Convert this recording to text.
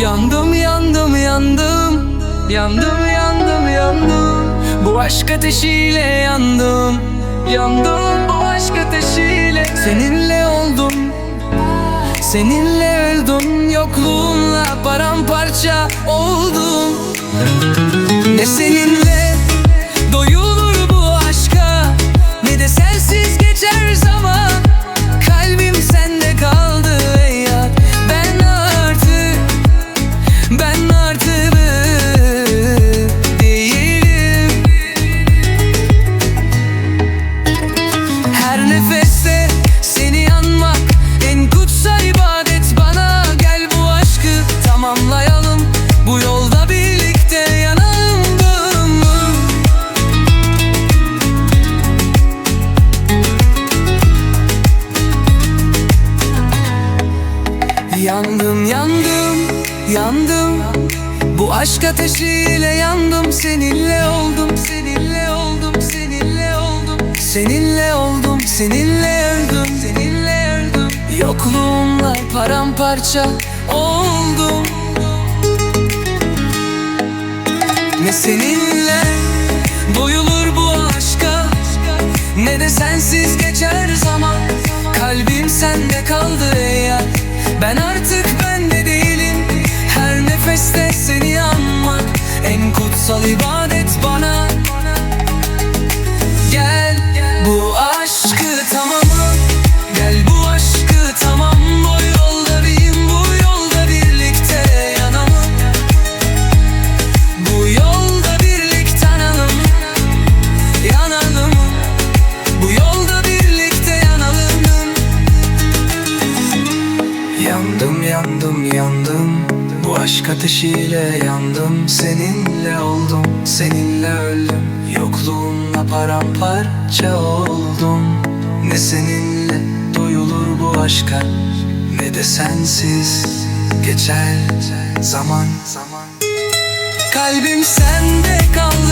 Yandım yandım yandım. Yandım yandım yandım. Bu aşk ateşiyle yandım. Yandım bu aşk ateşiyle. Seninle oldum. Seninle öldüm. Yokluğunla paramparça oldum. Ne seninle Yandım yandım yandım. Bu aşk ateşiyle yandım. Seninle oldum seninle oldum seninle oldum. Seninle oldum seninle öldüm seninle öldüm. Yokluğumla paramparça oldum. Ne seninle doyulur bu aşka Ne de sensiz geçer zaman. Kalbim sende kaldı yar Ben artık Yandım yandım yandım. Bu aşk ateşiyle yandım. Seninle oldum seninle öldüm. Yokluğunla paramparça oldum. Ne seninle duyulur bu aşka Ne de sensiz geçer zaman. Kalbim sende kaldı